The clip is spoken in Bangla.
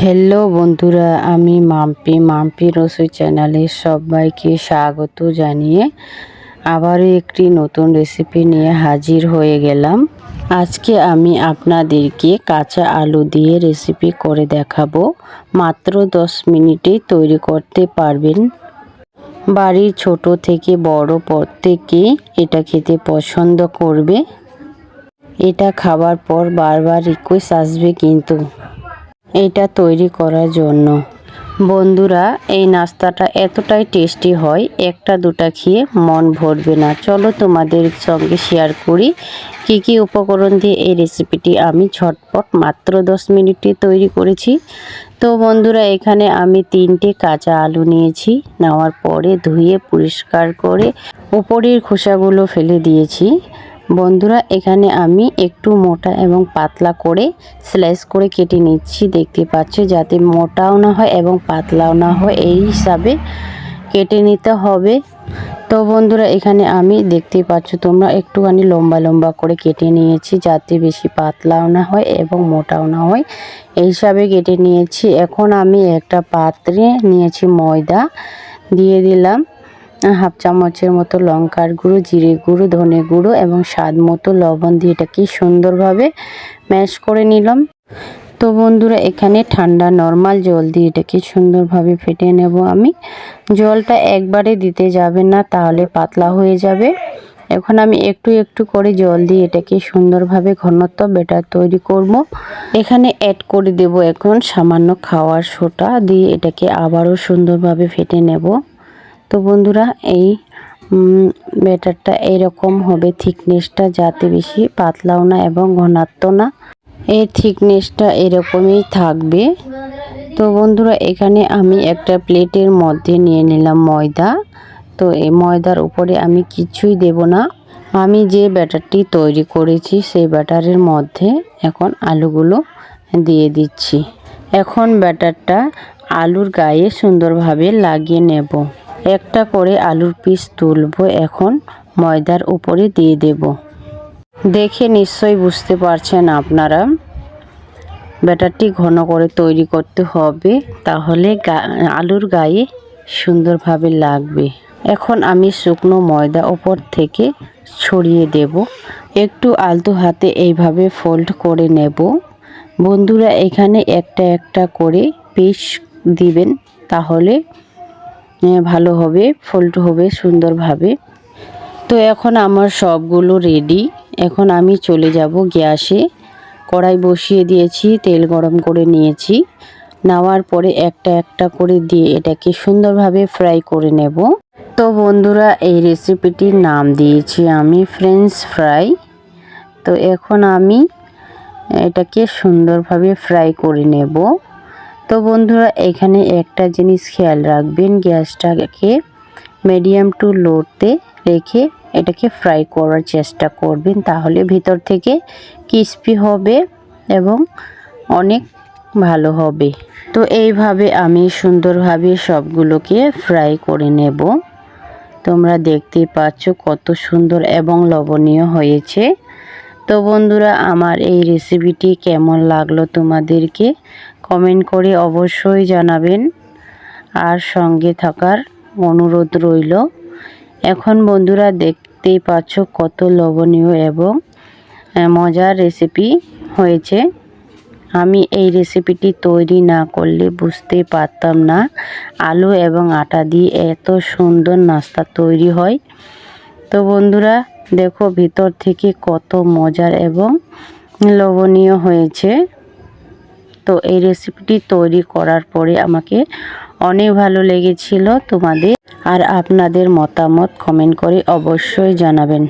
হ্যালো বন্ধুরা, আমি মাম্পি। মাম্পি রসুই চ্যানেলে সবাইকে স্বাগত জানিয়ে আবারও একটি নতুন রেসিপি নিয়ে হাজির হয়ে গেলাম। আজকে আমি আপনাদেরকে কাঁচা আলু দিয়ে রেসিপি করে দেখাবো। মাত্র দশ মিনিটেই তৈরি করতে পারবেন। বাড়ির ছোট থেকে বড় প্রত্যেকে এটা খেতে পছন্দ করবে। এটা খাবার পর বারবার রিকোয়েস্ট আসবে কিন্তু। এটা তৈরি করার জন্য। বন্ধুরা, এই নাস্তাটা এতটাই টেস্টি হয়, একটা দুটা খেয়ে মন ভরবে না। চলো তোমাদের সঙ্গে শেয়ার করি কি কি উপকরণ দিয়ে এই রেসিপিটি আমি ঝটপট মাত্র দশ মিনিটে তৈরি করেছি। তো বন্ধুরা, এখানে আমি তিনটে কাঁচা আলু নিয়েছি, নেওয়ার পরে ধুয়ে পরিষ্কার করে উপরের খোসাগুলো ফেলে দিয়েছি। বন্ধুরা, এখানে আমি একটু মোটা এবং পাতলা করে স্লাইস করে কেটে নিচ্ছি। দেখতে পাচ্ছি, যাতে মোটাও না হয় এবং পাতলাও না হয়, এই হিসাবে কেটে নিতে হবে। তো বন্ধুরা, এখানে আমি দেখতে পাচ্ছ, তোমরা একটুখানি লম্বা লম্বা করে কেটে নিয়েছি, যাতে বেশি পাতলাও না হয় এবং মোটাও না হয়। এই হিসাবে কেটে নিয়েছি। এখন আমি একটা পাত্রে নিয়েছি ময়দা, দিয়ে দিলাম। হাফ চামচের মতো লঙ্কার গুঁড়ো, জিরে গুঁড়ো, ধনে গুঁড়ো এবং স্বাদ মতো লবণ দিয়ে এটাকে সুন্দরভাবে ম্যাশ করে নিলাম। তো বন্ধুরা, এখানে ঠান্ডা নর্মাল জল দিয়ে এটাকে সুন্দরভাবে ফেটে নেব আমি। জলটা একবারে দিতে যাবে না, তাহলে পাতলা হয়ে যাবে। এখন আমি একটু একটু করে জল দিয়ে এটাকে সুন্দরভাবে ঘনত্ব বেটার তৈরি করব। এখানে অ্যাড করে দেব এখন সামান্য খাওয়ার সোটা দিয়ে এটাকে আবারও সুন্দরভাবে ফেটে নেব। তো বন্ধুরা, এই ব্যাটারটা এইরকম হবে। থিকনেসটা যাতে বেশি পাতলাও না এবং ঘনাত্ম না। এই থিকনেসটা এরকমই থাকবে। তো বন্ধুরা, এখানে আমি একটা প্লেটের মধ্যে নিয়ে নিলাম ময়দা। তো এই ময়দার উপরে আমি কিছুই দেব না। আমি যে ব্যাটারটি তৈরি করেছি, সেই ব্যাটারের মধ্যে এখন আলুগুলো দিয়ে দিচ্ছি। এখন ব্যাটারটা আলুর গায়ে সুন্দরভাবে লাগিয়ে নেব। একটা করে আলুর পিস তুলব এখন ময়দার উপরে দিয়ে দেব। দেখে নিশ্চয়ই বুঝতে পারছেন আপনারা। ব্যাটারটি ঘন করে তৈরি করতে হবে, তাহলে আলুর গায়ে সুন্দরভাবে লাগবে। এখন আমি শুকনো ময়দা ওপর থেকে ছড়িয়ে দেব। একটু আলতু হাতে এইভাবে ফোল্ড করে নেব। বন্ধুরা, এখানে একটা একটা করে পিস দিবেন, তাহলে ভালো হবে ফোল্ড হবে সুন্দরভাবে। তো এখন আমার সবগুলো রেডি এখন আমি চলে যাব গ্যাসে। কড়াই বসিয়ে দিয়েছি, তেল গরম করে নিয়েছি। নেওয়ার পরে একটা একটা করে দিয়ে এটাকে সুন্দরভাবে ফ্রাই করে নেব। তো বন্ধুরা, এই রেসিপিটির নাম দিয়েছি আমি ফ্রেঞ্চ ফ্রাই তো এখন আমি এটাকে সুন্দরভাবে ফ্রাই করে নেব। তো বন্ধুরা, এখানে একটা জিনিস খেয়াল রাখবেন, গ্যাসটাকে মিডিয়াম টু লোতে রেখে এটাকে ফ্রাই করার চেষ্টা করবেন, তাহলে ভিতর থেকে ক্রিস্পি হবে এবং অনেক ভালো হবে। তো এইভাবে আমি সুন্দরভাবে সবগুলোকে ফ্রাই করে নেব। তোমরা দেখতে পাচ্ছ কত সুন্দর এবং লবণীয় হয়েছে। তো বন্ধুরা, আমার এই রেসিপিটি কেমন লাগল তোমাদেরকে কমেন্ট করে অবশ্যই জানাবেন। আর সঙ্গে থাকার অনুরোধ রইল। এখন বন্ধুরা দেখতেই পাচ্ছ কত লবণীয় এবং মজার রেসিপি হয়েছে। আমি এই রেসিপিটি তৈরি না করলে বুঝতে পারতাম না। আলু এবং আটা দিয়ে এত সুন্দর নাস্তা তৈরি হয়। তো বন্ধুরা, দেখো ভিতর থেকে কত মজার এবং লবণীয় হয়েছে। তো এই রেসিপিটি তৈরি করার পরে আমাকে অনেক ভালো লেগেছিল তোমাদের আর আপনাদের মতামত কমেন্ট করে অবশ্যই জানাবেন।